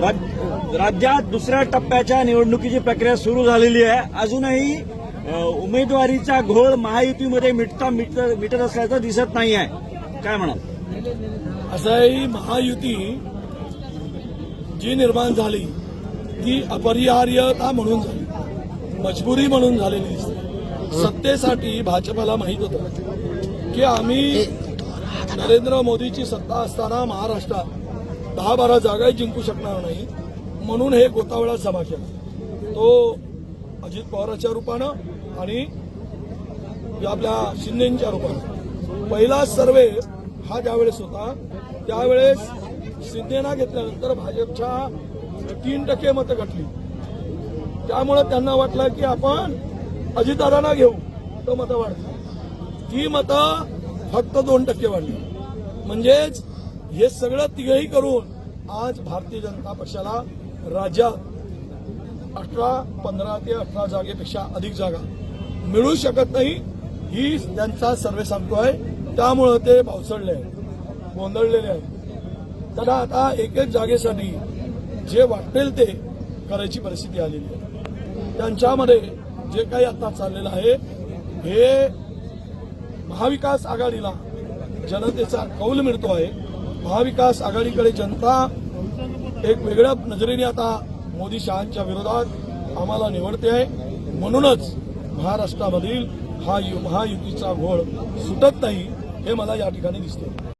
राज- राज्यात दुसऱ्या टप्प्याच्या निवडणुकीची प्रक्रिया सुरू झालेली आहे. अजूनही उमेदवारीचा घोळ महायुतीमध्ये मिटता मिटत मिटत असल्याचं दिसत नाही आहे. काय म्हणाल? असंही महायुती जी निर्माण झाली ती अपरिहार्यता म्हणून झाली. मजबुरी म्हणून झालेली दिसते. सत्तेसाठी भाजपला माहीत होतं की आम्ही नरेंद्र मोदीची सत्ता असताना महाराष्ट्रात दहा बारा जागाही जिंकू शकणार नाही. म्हणून हे गोतावळा जमा केला तो अजित पवाराच्या रूपानं आणि आपल्या शिंदेच्या रूपानं. पहिला सर्वे हा ज्यावेळेस होता त्यावेळेस शिंदेना घेतल्यानंतर भाजपच्या तीन टक्के मतं घटली त्यामुळे त्यांना वाटलं की आपण अजितदादांना घेऊ तर मतं वाढली ती मतं फक्त दोन टक्के वाढली. म्हणजेच हे सगळं तिघही करून आज भारतीय जनता पक्षाला राज्यात अठरा पंधरा ते अठरा जागेपेक्षा अधिक जागा मिळू शकत नाही ही त्यांचा सर्वे सांगतोय त्यामुळं ते पावसळले आहेत गोंधळलेले आहेत. त्यांना आता एक एक जागेसाठी जे वाटेल ते करायची परिस्थिती आलेली आहे. त्यांच्यामध्ये जे काही आता चाललेलं आहे हे महाविकास आघाडीला जनतेचा कौल मिळतो आहे. महाविकास आघाडीकडे जनता एक वेगळ्या नजरेने आता मोदी शहांच्या विरोधात आम्हाला निवडते आहे. म्हणूनच महाराष्ट्रामधील हा यु- महायुतीचा घोळ सुटत नाही हे मला या ठिकाणी दिसते